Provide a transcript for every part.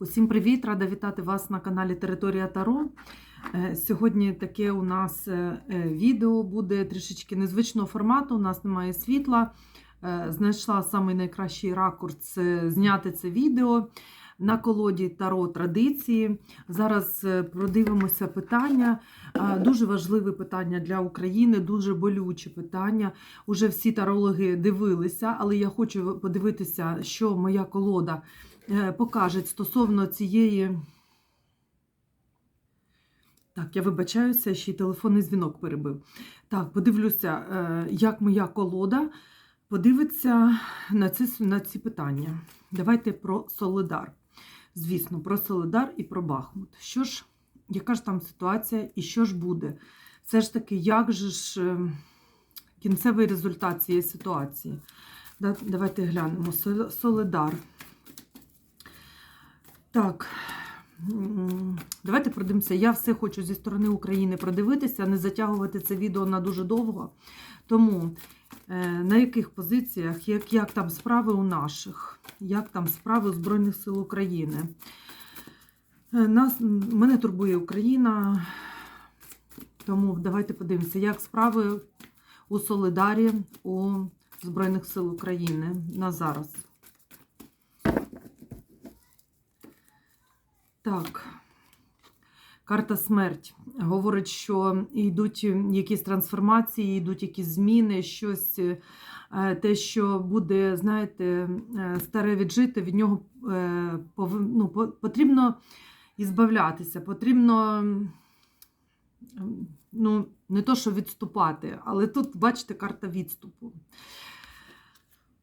Усім привіт! Рада вітати вас на каналі Територія Таро. Е, Сьогодні таке у нас е, е, відео буде трішечки незвичного формату. У нас немає світла. Знайшла самий найкращий ракурс зняти це відео на колоді Таро традиції. Зараз продивимося питання. Дуже важливе питання для України, дуже болюче питання. Уже всі тарологи дивилися, але я хочу подивитися, що моя колода е, покаже стосовно цієї. Так, я вибачаюся, ще й телефонний дзвінок перебив. Так, подивлюся, е, як моя колода подивиться на ці, на ці питання. Давайте про Солидар. Звісно, про Солидар і про Бахмут. Що ж, яка ж там ситуація і що ж буде? Все ж таки, як же ж е, кінцевий результат цієї ситуації? Давайте глянемо. Сол- Солидар. Так. Давайте продивимося. Я все хочу зі сторони України продивитися, не затягувати це відео на дуже довго. Тому е, на яких позиціях, як, як там справи у наших, як там справи у Збройних сил України. Е, Нас, мене турбує Україна, тому давайте подивимося, як справи у Солидарі у Збройних сил України на зараз. Так. Карта смерть говорить, що йдуть якісь трансформації, йдуть якісь зміни, щось е, те, що буде, знаєте, е, старе віджити, від нього е, ну, по- потрібно ізбавлятися, потрібно ну, не то, що відступати, але тут, бачите, карта відступу.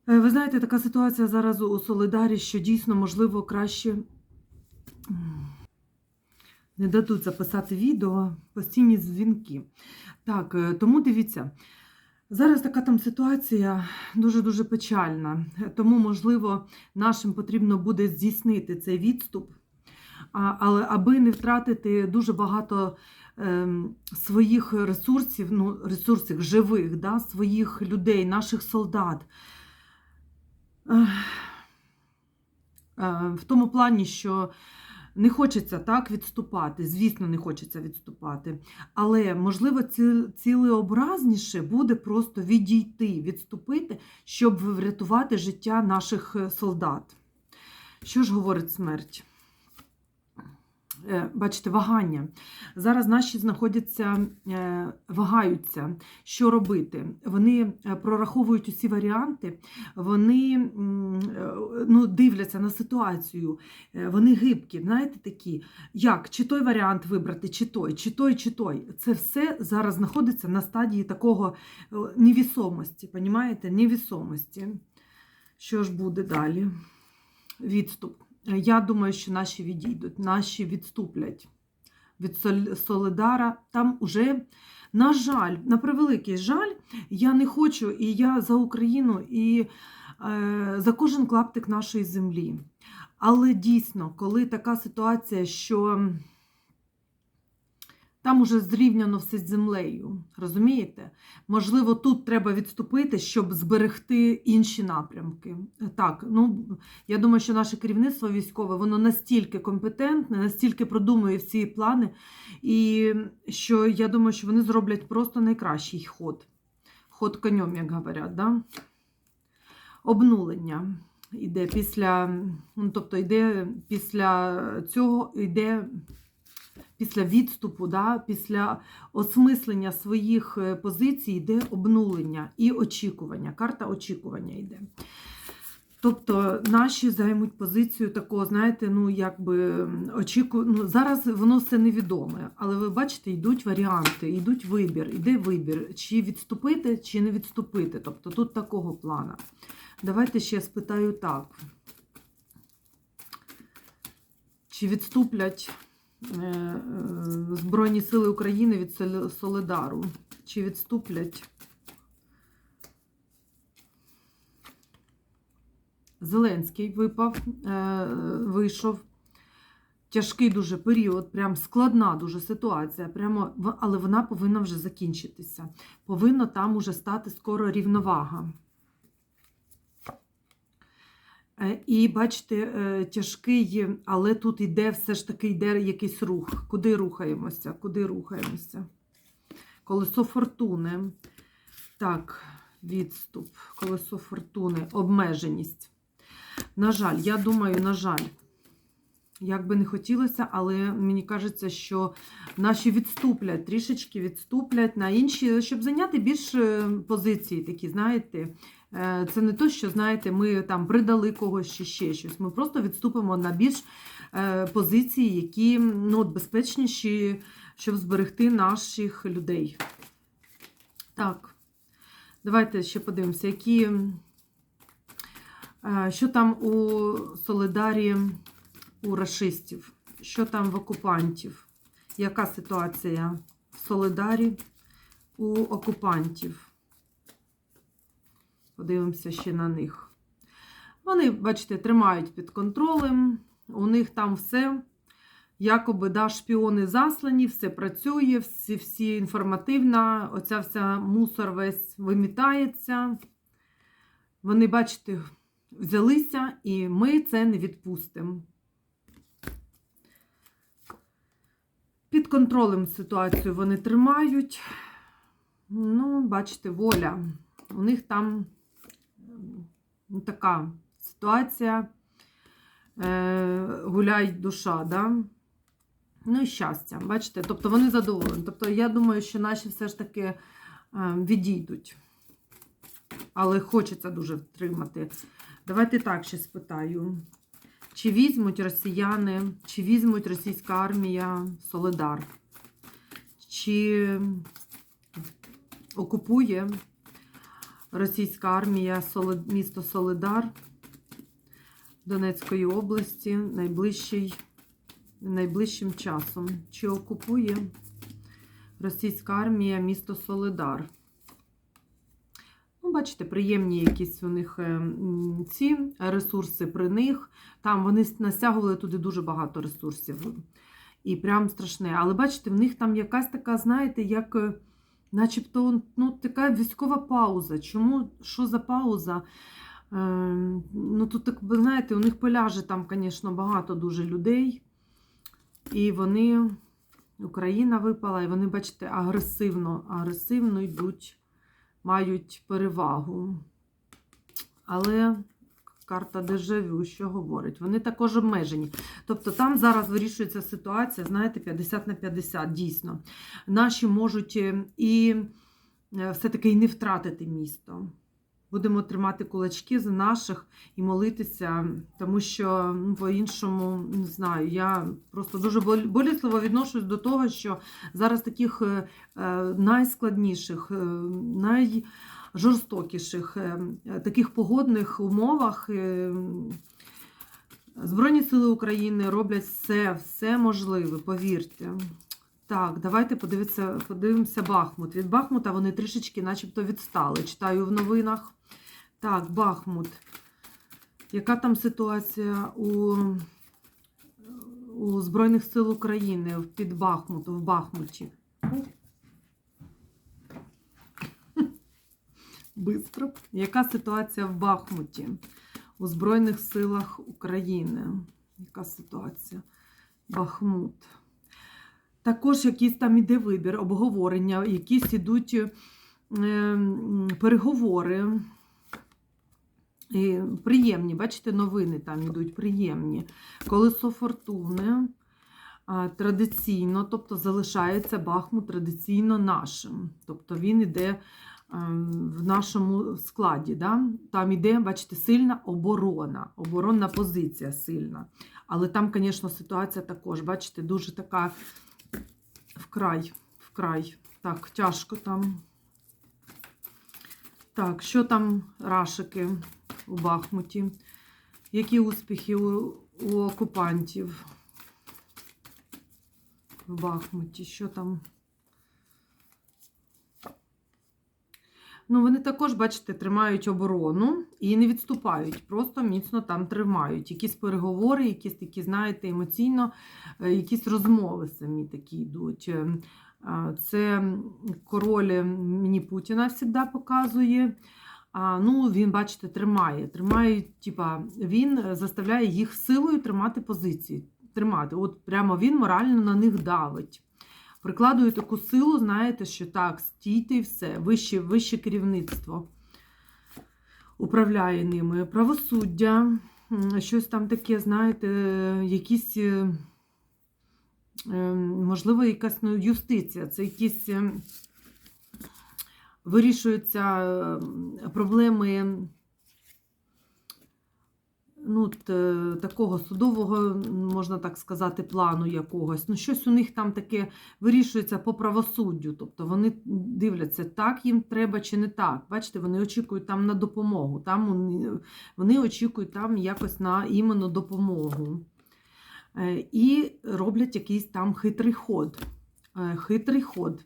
Ви знаєте, така ситуація зараз у Солидарі, що дійсно можливо краще. Не дадуть записати відео, постійні дзвінки. Так, е, тому дивіться, зараз така там ситуація дуже-дуже печальна. Тому, можливо, нашим потрібно буде здійснити цей відступ, але аби не втратити дуже багато ем, своїх ресурсів, ну, ресурсів живих, да, своїх людей, наших солдат. Е, В тому плані, що не хочеться так відступати, звісно, не хочеться відступати. Але, можливо, цілеобразніше буде просто відійти, відступити, щоб врятувати життя наших е, солдат. Що ж говорить смерть? Е, Бачите, вагання. Зараз наші знаходяться, е, вагаються, що робити. Вони е, прораховують усі варіанти, вони ну, дивляться на ситуацію, вони гибкі, знаєте, такі, як чи той варіант вибрати, чи той, чи той, чи той. Це все зараз знаходиться на стадії такого невісомості, понімаєте? Невісомості. Що ж буде далі? Відступ. Я думаю, що наші відійдуть, наші відступлять від Солидара. Там уже, на жаль, на превеликий жаль, я не хочу, і я за Україну, і е, за кожен клаптик нашої землі. Але дійсно, коли така ситуація, що там уже зрівняно все з землею, розумієте? Можливо, тут треба відступити, щоб зберегти інші напрямки. Так, ну я думаю, що наше керівництво військове воно настільки компетентне, настільки продумує всі плани, і що я думаю, що вони зроблять просто найкращий ход. Ход конем, як говорять, да? обнулення йде після, ну, тобто йде після цього, йде після відступу, да, після осмислення своїх е, позицій йде обнулення і очікування. Карта очікування йде. Тобто наші займуть позицію такого, знаєте, ну якби очіку... ну, зараз воно все невідоме, але ви бачите, йдуть варіанти, йдуть вибір, йде вибір, чи відступити, чи не відступити. Тобто тут такого плана. Давайте ще спитаю так. Чи відступлять Збройні Сили України від Сол- Солидару? Чи відступлять? Зеленський випав, е, вийшов. Тяжкий дуже період, прям складна дуже ситуація, прямо, але вона повинна вже закінчитися. Повинна там уже стати скоро рівновага. Е, І бачите, е, тяжкий, але тут йде все ж таки йде якийсь рух. Куди рухаємося? Куди рухаємося? Колесо фортуни. Так, відступ, колесо фортуни, обмеженість. На жаль, я думаю, на жаль, як би не хотілося, але мені кажеться, що наші відступлять, трішечки відступлять на інші, щоб зайняти більш е, позиції такі, знаєте. Е, Це не то, що, знаєте, ми там придали когось чи ще щось. Ми просто відступимо на більш е, позиції, які ну, безпечніші, щоб зберегти наших людей. Так, давайте ще подивимося, які, е, що там у Солидарі у рашистів, що там в окупантів, яка ситуація в Солидарі у окупантів. Подивимося ще на них. Вони, бачите, тримають під контролем. У них там все, якоби да, шпіони заслані, все працює, всі, всі інформативна, оця вся мусор весь вимітається. Вони, бачите, взялися, і ми це не відпустимо. Під контролем ситуацію вони тримають. Ну, бачите, воля. У них там ну, така ситуація. Е, гуляй душа, да? Ну і щастя, бачите? Тобто вони задоволені. Тобто, я думаю, що наші все ж таки е, відійдуть. Але хочеться дуже втримати. Давайте так ще спитаю. Чи візьмуть росіяни, чи візьмуть російська армія Солидар? Чи окупує російська армія місто Солидар Донецької області найближчим часом? Чи окупує російська армія місто Солидар? Ну, бачите, приємні якісь у них е, ці ресурси при них. Там вони настягували туди дуже багато ресурсів. І прям страшне. Але бачите, в них там якась така, знаєте, як е, начебто ну, така військова пауза. Чому? Що за пауза? Е, ну, тут, так, ви знаєте, у них поляже там, звісно, багато дуже людей. І вони, Україна випала, і вони, бачите, агресивно, агресивно йдуть мають перевагу. Але карта дежавю, що говорить? Вони також обмежені. Тобто там зараз вирішується ситуація, знаєте, 50 на 50, дійсно. Наші можуть е, і е, все-таки і не втратити місто. Будемо тримати кулачки за наших і молитися, тому що ну, по-іншому не знаю. Я просто дуже болісливо відношусь до того, що зараз таких е, е, найскладніших, е, найжорстокіших таких погодних умовах Збройні Сили України роблять все, все можливе, повірте. Так, давайте подивимося, подивимося Бахмут. Від Бахмута вони трішечки начебто відстали. Читаю в новинах. Так, Бахмут. Яка там ситуація у, у Збройних сил України під Бахмутом, в Бахмуті? Бистро. Яка ситуація в Бахмуті у Збройних силах України? Яка ситуація? Бахмут. Також якийсь там іде вибір, обговорення, якісь ідуть е, переговори. І приємні, бачите, новини там йдуть приємні. Колесо фортуни традиційно, тобто залишається Бахмут традиційно нашим. Тобто він іде ем, в нашому складі. Да? Там іде, бачите, сильна оборона, оборонна позиція сильна. Але там, звісно, ситуація також, бачите, дуже така вкрай, вкрай. Так, тяжко там. Так, що там рашики у Бахмуті? Які успіхи у, у окупантів в Бахмуті? Що там? Ну, вони також, бачите, тримають оборону і не відступають, просто міцно там тримають. Якісь переговори, якісь такі, знаєте, емоційно, е, якісь розмови самі такі йдуть. Е, Це король мені Путіна завжди показує. А, ну, він, бачите, тримає. Тримає, типа, він заставляє їх силою тримати позиції. Тримати. От прямо він морально на них давить. Прикладує таку силу, знаєте, що так, стійте і все, вище, вище керівництво управляє ними. Правосуддя, щось там таке, знаєте, якісь, е, е, можливо, якась ну, юстиція, це якісь е, вирішуються проблеми ну, т- такого судового, можна так сказати, плану якогось. Ну, щось у них там таке вирішується по правосуддю. Тобто вони дивляться, так їм треба чи не так. Бачите, вони очікують там на допомогу. Там вони- вони очікують там якось на іменно допомогу. Е, І роблять якийсь там хитрий ход. Е, Хитрий ход.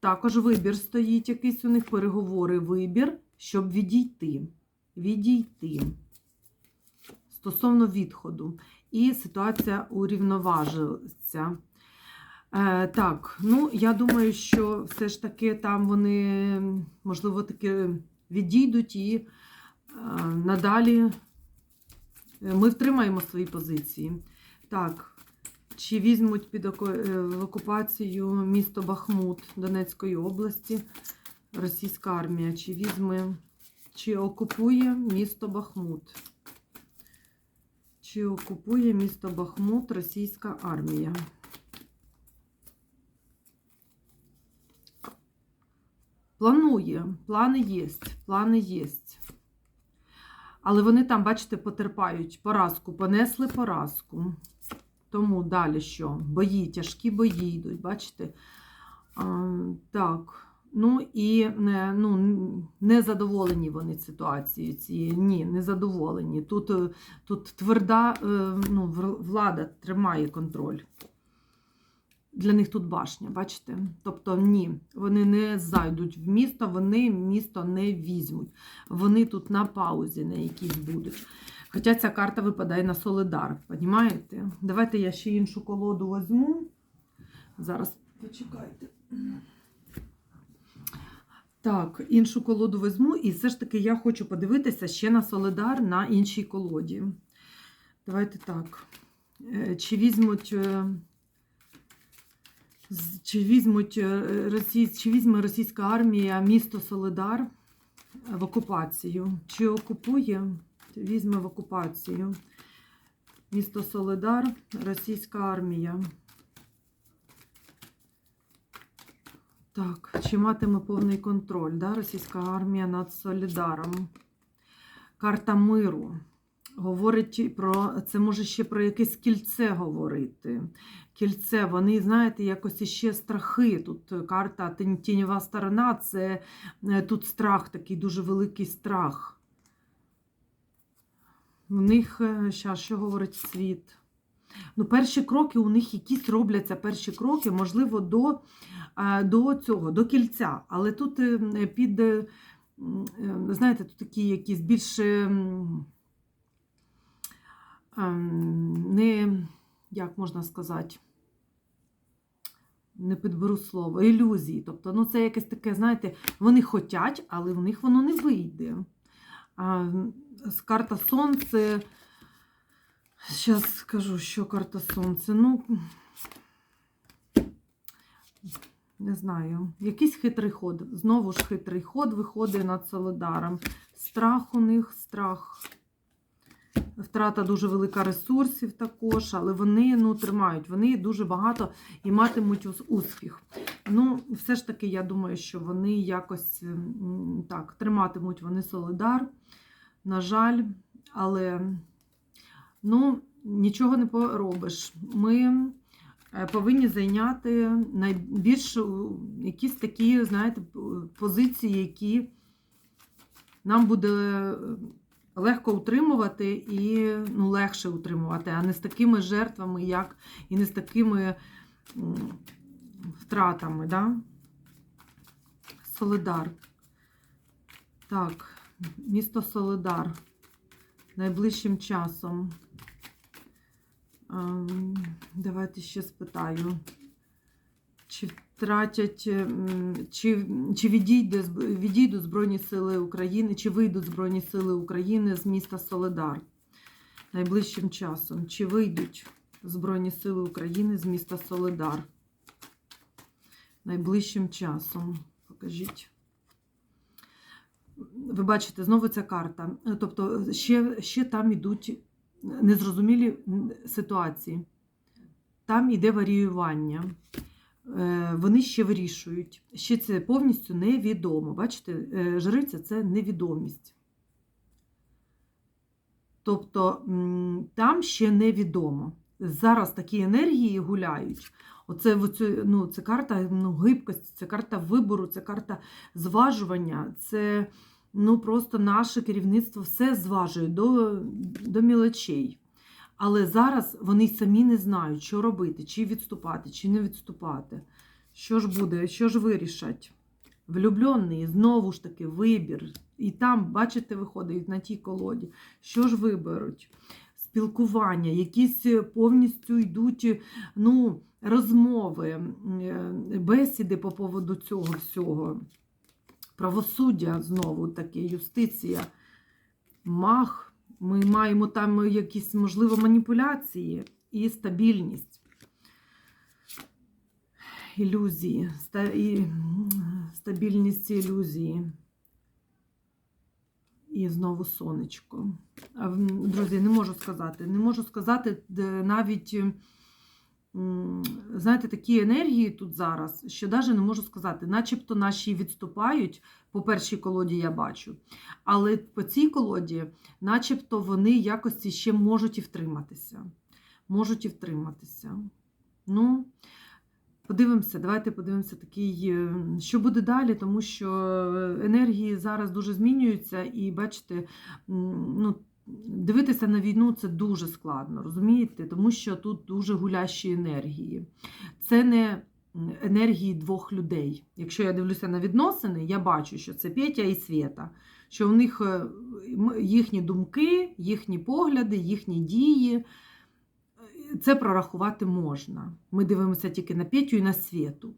Також вибір стоїть якийсь у них переговори, вибір, щоб відійти. Відійти стосовно відходу. І ситуація урівноважиться. Е, так, ну я думаю, що все ж таки там вони, можливо, таки відійдуть і е, надалі е, ми втримаємо свої позиції. Так, чи візьмуть під е, окупацію місто Бахмут Донецької області російська армія? Чи візьме, чи окупує місто Бахмут? Чи окупує місто Бахмут російська армія? Планує, плани є, плани є. Але вони там, бачите, потерпають поразку, понесли поразку. Тому далі що? Бої, тяжкі бої йдуть, бачите? А, так. Ну і не, ну, не задоволені вони ситуацією цією. Ні, не задоволені. Тут, е, тут тверда е, ну, влада тримає контроль. Для них тут башня, бачите? Тобто ні, вони не зайдуть в місто, вони місто не візьмуть. Вони тут на паузі на якійсь будуть. Хоча ця карта випадає на Солидар, розумієте? Давайте я ще іншу колоду візьму. Зараз почекайте. Так, іншу колоду візьму, і все ж таки я хочу подивитися ще на Солидар на іншій колоді. Давайте так. Е, Чи візьмуть. е, Чи візьмуть е, чи візьме російська армія місто Солидар в окупацію? Чи окупує? Візьме в окупацію. Місто Солидар, російська армія. Так, чи матиме повний контроль, да, російська армія над Солідаром? Карта миру. Говорить про це може ще про якесь кільце говорити. Кільце, вони, знаєте, якось іще страхи. Тут карта тінь- тіньова сторона, це е, тут страх, такий дуже великий страх. У них, зараз, що говорить світ? Ну, перші кроки у них якісь робляться перші кроки, можливо, до, е, до цього, до кільця. Але тут е, під, е, знаєте, тут такі якісь ем, не, як можна сказати, не підберу слово, ілюзії. Тобто, ну, це якесь таке, знаєте, вони хотять, але в них воно не вийде. З карта Сонце. Зараз скажу, що карта Сонце. Ну, не знаю. Якийсь хитрий ход. Знову ж хитрий ход виходить над Солидаром. Страх у них, страх. Втрата дуже велика ресурсів також, але вони ну, тримають, вони дуже багато і матимуть успіх. Ну, все ж таки, я думаю, що вони якось так, триматимуть вони Солидар. На жаль, але ну, нічого не поробиш. Ми е, повинні зайняти найбільш е, якісь такі, знаєте, позиції, які нам буде е, легко утримувати і ну, легше утримувати, а не з такими жертвами, як і не з такими втратами. Да? Солидар. Так, місто Солидар. Найближчим часом. Ем, Давайте ще спитаю. Чи втратять, чи, чи відійде, відійдуть Збройні Сили України, чи вийдуть Збройні Сили України з міста Соледар найближчим часом? Чи вийдуть Збройні Сили України з міста Соледар найближчим часом? Покажіть. Ви бачите, знову ця карта. Тобто ще, ще там ідуть незрозумілі ситуації. Там іде варіювання. Е, Вони ще вирішують. Ще це повністю невідомо. Бачите, е, жриця це невідомість. Тобто там ще невідомо. Зараз такі енергії гуляють. Оце, ну, це карта ну, гибкості, це карта вибору, це карта зважування, це ну, просто наше керівництво все зважує до, до мілочей. Але зараз вони самі не знають, що робити, чи відступати, чи не відступати. Що ж буде, що ж вирішать? Влюблений, знову ж таки, вибір. І там, бачите, виходить на тій колоді. Що ж виберуть? Спілкування, якісь повністю йдуть ну, розмови, е, бесіди по поводу цього всього. Правосуддя знову таке, юстиція, мах. Ми маємо там якісь, можливо, маніпуляції і стабільність. Ілюзії, стабільність ілюзії. І знову сонечко. Друзі, не можу сказати. Не можу сказати навіть, знаєте, такі енергії тут зараз, що навіть не можу сказати, начебто наші відступають, по першій колоді я бачу. Але по цій колоді, начебто, вони якось ще можуть і втриматися. Можуть і втриматися. Ну, подивимося, давайте подивимося такий, е, що буде далі, тому що енергії зараз дуже змінюються, і бачите, ну, дивитися на війну це дуже складно, розумієте? Тому що тут дуже гулящі енергії. Це не енергії двох людей. Якщо я дивлюся на відносини, я бачу, що це Петя і Свєта, що в них е, їхні думки, їхні погляди, їхні дії. Це прорахувати можна. Ми дивимося тільки на Петю і на Свєту.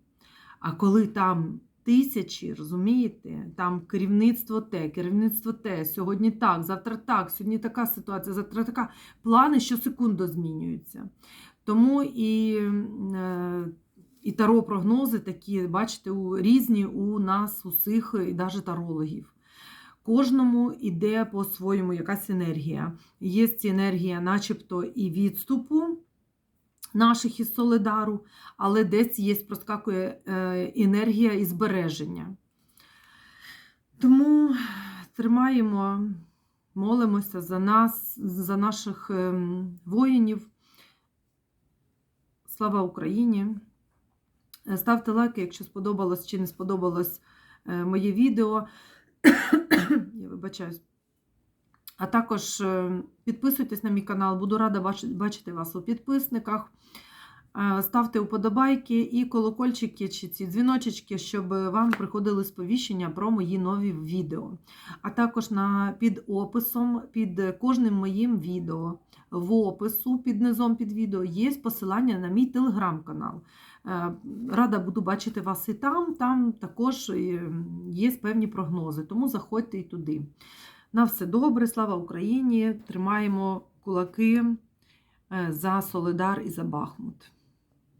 А коли там тисячі, розумієте, там керівництво те, керівництво те, сьогодні так, завтра так, сьогодні така ситуація, завтра така. Плани щосекунду змінюються. Тому і, е, і таро прогнози такі, бачите, у, різні у нас усіх, і навіть тарологів. Кожному йде по-своєму якась енергія. Є енергія, начебто, і відступу наших із Солидару, але десь є проскакує е, енергія і збереження. Тому тримаємо, молимося за нас, за наших ем, воїнів. Слава Україні! Е, Ставте лайки, якщо сподобалось чи не сподобалось е, моє відео. Я вибачаюсь. А також е, підписуйтесь на мій канал, буду рада бачити вас у підписниках. Е, Ставте вподобайки і колокольчики чи ці дзвіночечки, щоб вам приходили сповіщення про мої нові відео. А також на, під описом, під кожним моїм відео, в опису під низом під відео є посилання на мій телеграм-канал. Е, Рада буду бачити вас і там. Там також є певні прогнози, тому заходьте і туди. На все добре, слава Україні! Тримаємо кулаки е, за Солидар і за Бахмут.